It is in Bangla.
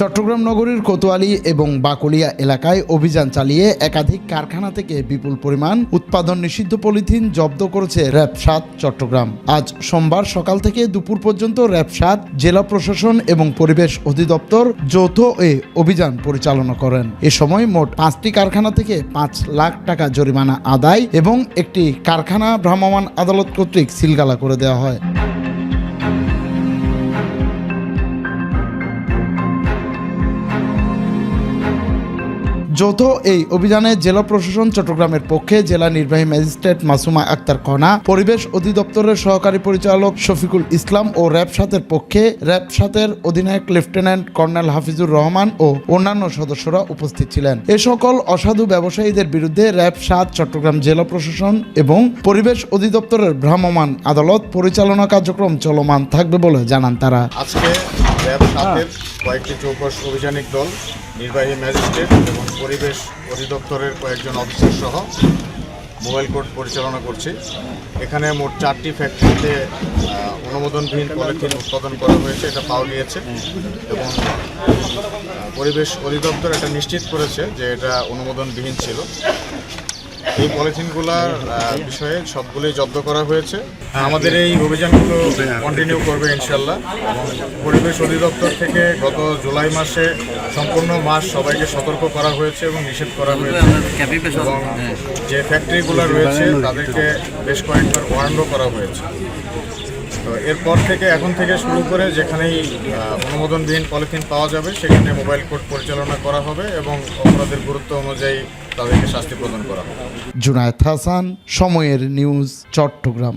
চট্টগ্রাম নগরীর কোতোয়ালি এবং বাকলিয়া এলাকায় অভিযান চালিয়ে একাধিক কারখানা থেকে বিপুল পরিমাণ উৎপাদন নিষিদ্ধ পলিথিন জব্দ করেছে র্যাব সাত চট্টগ্রাম। আজ সোমবার সকাল থেকে দুপুর পর্যন্ত র্যাব সাত জেলা প্রশাসন এবং পরিবেশ অধিদপ্তর যৌথ এ অভিযান পরিচালনা করেন। এ সময় মোট পাঁচটি কারখানা থেকে পাঁচ লাখ টাকা জরিমানা আদায় এবং একটি কারখানা ভ্রাম্যমাণ আদালত কর্তৃক সিলগালা করে দেওয়া হয়। যৌথ এই অভিযানে জেলা প্রশাসন চট্টগ্রামের পক্ষে জেলা নির্বাহী ম্যাজিস্ট্রেট মাসুমা আক্তার কণা পরিবেশ অধিদপ্তরের সহকারী পরিচালক শফিকুল ইসলাম ও র্যাব সাতের পক্ষে র্যাব সাতের অধিনায়ক লেফটেন্যান্ট কর্নেল হাফিজুর রহমান ও অন্যান্য সদস্যরা উপস্থিত ছিলেন। এ সকল অসাধু ব্যবসায়ীদের বিরুদ্ধে র্যাব সাত চট্টগ্রাম জেলা প্রশাসন এবং পরিবেশ অধিদপ্তরের ভ্রাম্যমাণ আদালত পরিচালনা কার্যক্রম চলমান থাকবে বলে জানান তারা। আজকে র্যাব সাতের কয়েকটি চৌকস অভিযানিক দল নির্বাহী ম্যাজিস্ট্রেট এবং পরিবেশ অধিদপ্তরের কয়েকজন অফিসার সহ মোবাইল কোর্ট পরিচালনা করছি। এখানে মোট চারটি ফ্যাক্টরিতে আহ, অনুমোদনবিহীন পলিথিন উৎপাদন করা হয়েছে এটা পাওয়া গিয়েছে এবং পরিবেশ অধিদপ্তর এটা নিশ্চিত করেছে যে এটা অনুমোদনবিহীন ছিল। এই পলিথিনগুলোর বিষয়ে সবগুলোই জব্দ করা হয়েছে। আমাদের এই অভিযানগুলো কন্টিনিউ করবে ইনশাল্লাহ পরিবেশ অধিদপ্তর থেকে গত জুলাই মাসে সম্পূর্ণ মাস সবাইকে সতর্ক করা হয়েছে এবং নিষেধ করা হয়েছে। এবং যে ফ্যাক্টরিগুলো রয়েছে, তাদেরকে বেশ কয়েকবার ওয়ার্নও করা হয়েছে। তো এরপর থেকে, এখন থেকে শুরু করে যেখানেই অনুমোদনবিহীন পলিথিন পাওয়া যাবে, সেখানে মোবাইল কোর্ট পরিচালনা করা হবে এবং অপরাধের গুরুত্ব অনুযায়ী তাদেরকে শাস্তি প্রদান করা হবে। জুনায়েদ হাসান সময়ের নিউজ চট্টগ্রাম।